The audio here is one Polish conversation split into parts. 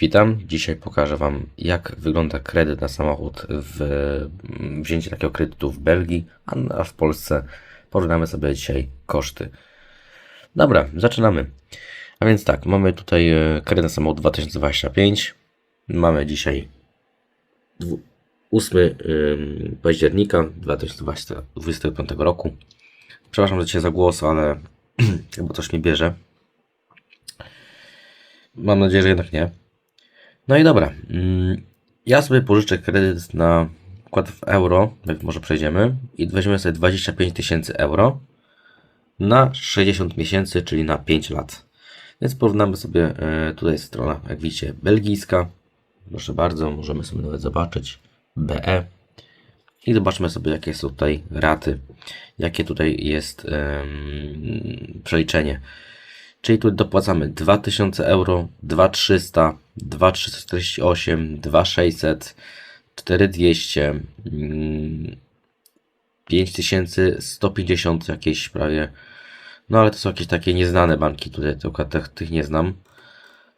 Witam. Dzisiaj pokażę Wam, jak wygląda kredyt na samochód w wzięcie takiego kredytu w Belgii, a w Polsce porównamy sobie dzisiaj koszty. Dobra, zaczynamy. A więc tak, mamy tutaj e, kredyt na samochód 2025. Mamy dzisiaj dwu- 8 ym, października 2025 roku. Przepraszam za dzisiaj za głos, ale chyba coś mi bierze. Mam nadzieję, że jednak nie. No i dobra. mm, Ja sobie pożyczę kredyt na wkład w euro, może przejdziemy, i weźmiemy sobie 25 tysięcy euro na 60 miesięcy, czyli na 5 lat. Więc porównamy sobie, e, tutaj jest strona, jak widzicie, belgijska. Proszę bardzo, możemy sobie nawet zobaczyć BE. I zobaczmy sobie, jakie są tutaj raty, jakie tutaj jest em, przeliczenie. Czyli tu dopłacamy 2000 euro, 2300, 2348, 2600, 4200, mm, 5150 jakieś prawie. No ale to są jakieś takie nieznane banki tutaj, tylko tych, tych nie znam.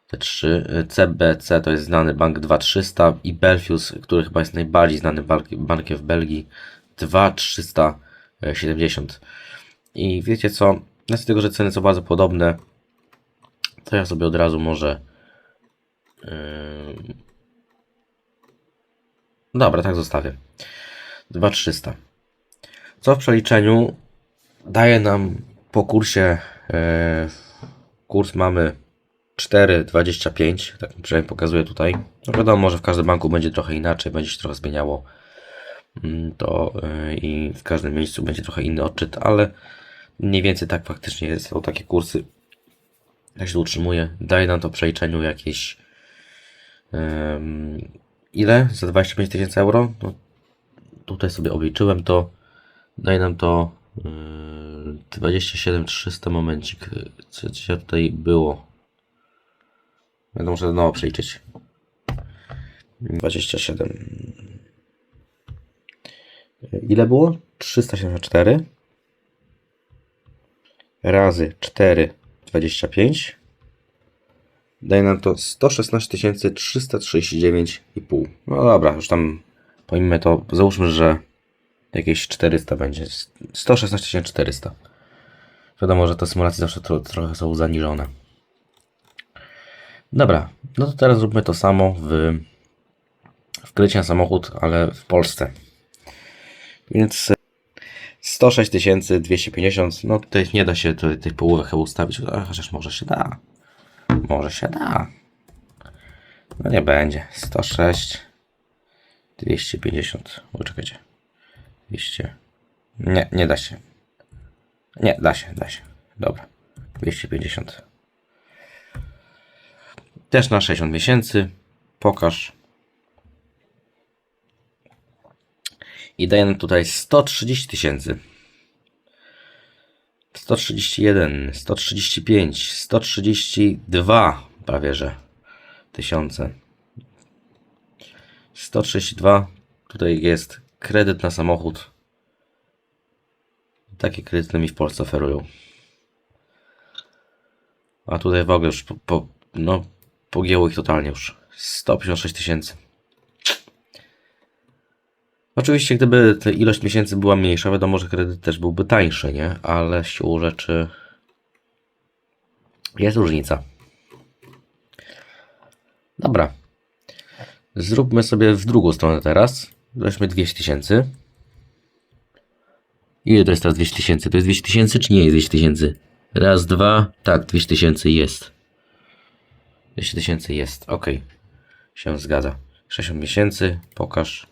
Te trzy. CBC to jest znany bank 2300 i Belfius, który chyba jest najbardziej znanym bank- bankiem w Belgii 2370. I wiecie co? Z tego, że ceny są bardzo podobne, to ja sobie od razu może. Yy... Dobra, tak zostawię. 2300. Co w przeliczeniu daje nam po kursie. Yy... Kurs mamy 4,25. Tak przynajmniej pokazuje tutaj. No wiadomo, że w każdym banku będzie trochę inaczej, będzie się trochę zmieniało. Mm, To yy, i w każdym miejscu będzie trochę inny odczyt, ale mniej więcej tak faktycznie. Są takie kursy jak się utrzymuje, daje nam to przeliczeniu jakieś ile? Za 25 tysięcy euro? No, tutaj sobie obliczyłem to, daje nam to yy, 27 300 momencik, co dzisiaj tutaj było będę muszę znowu przeliczyć 27 ile było? 374 razy 4 25 daje nam to 116 339,5. No dobra, już tam pomimo to, załóżmy, że jakieś 400 będzie. 116 400. Wiadomo, że te symulacje zawsze tro, trochę są zaniżone. Dobra, no to teraz zróbmy to samo w, w kredycie na samochód, ale w Polsce. Więc 106 250, no tutaj nie da się tutaj tych połówek chyba ustawić, chociaż może się da. Może się da. No nie będzie. 106 250. Poczekajcie. 200. Nie, nie da się. Nie, da się, da się. Dobra. 250. Też na 60 miesięcy. Pokaż. I nam tutaj 130 tysięcy. 131, 135, 132 prawie że tysiące. 132 tutaj jest kredyt na samochód. Takie kredyty mi w Polsce oferują. A tutaj w ogóle już po, po, no, pogięło ich totalnie już. 156 tysięcy. Oczywiście, gdyby ta ilość miesięcy była mniejsza, wiadomo, że kredyt też byłby tańszy, nie? Ale siłą rzeczy jest różnica. Dobra. Zróbmy sobie w drugą stronę teraz. Weźmy 200 tysięcy. Ile to jest teraz 200 tysięcy? To jest 200 tysięcy, czy nie jest 200 tysięcy? Raz, dwa. Tak, 200 tysięcy jest. 200 tysięcy jest. Ok. Się zgadza. 60 miesięcy. Pokaż.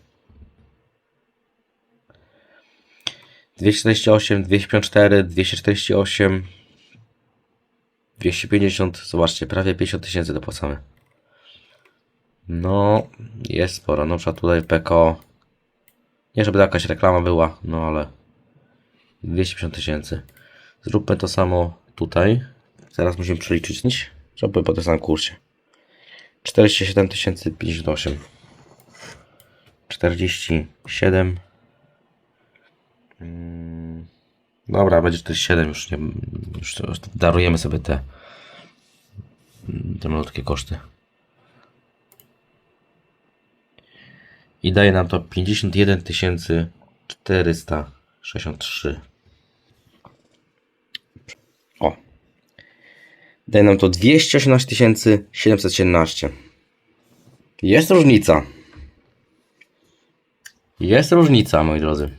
248, 254, 248, 250, zobaczcie, prawie 50 tysięcy dopłacamy. No, jest sporo. Na przykład tutaj PKO, nie żeby jakaś reklama była, no ale 250 tysięcy. Zróbmy to samo tutaj. Teraz musimy przeliczyć, żeby po tym samym kursie. 47 058. 47 Dobra, będzie to 7 już nie. Już darujemy sobie te. Te malutkie koszty. i daje nam to 51 463. O. Daje nam to 218 717. Jest różnica. Jest różnica, moi drodzy.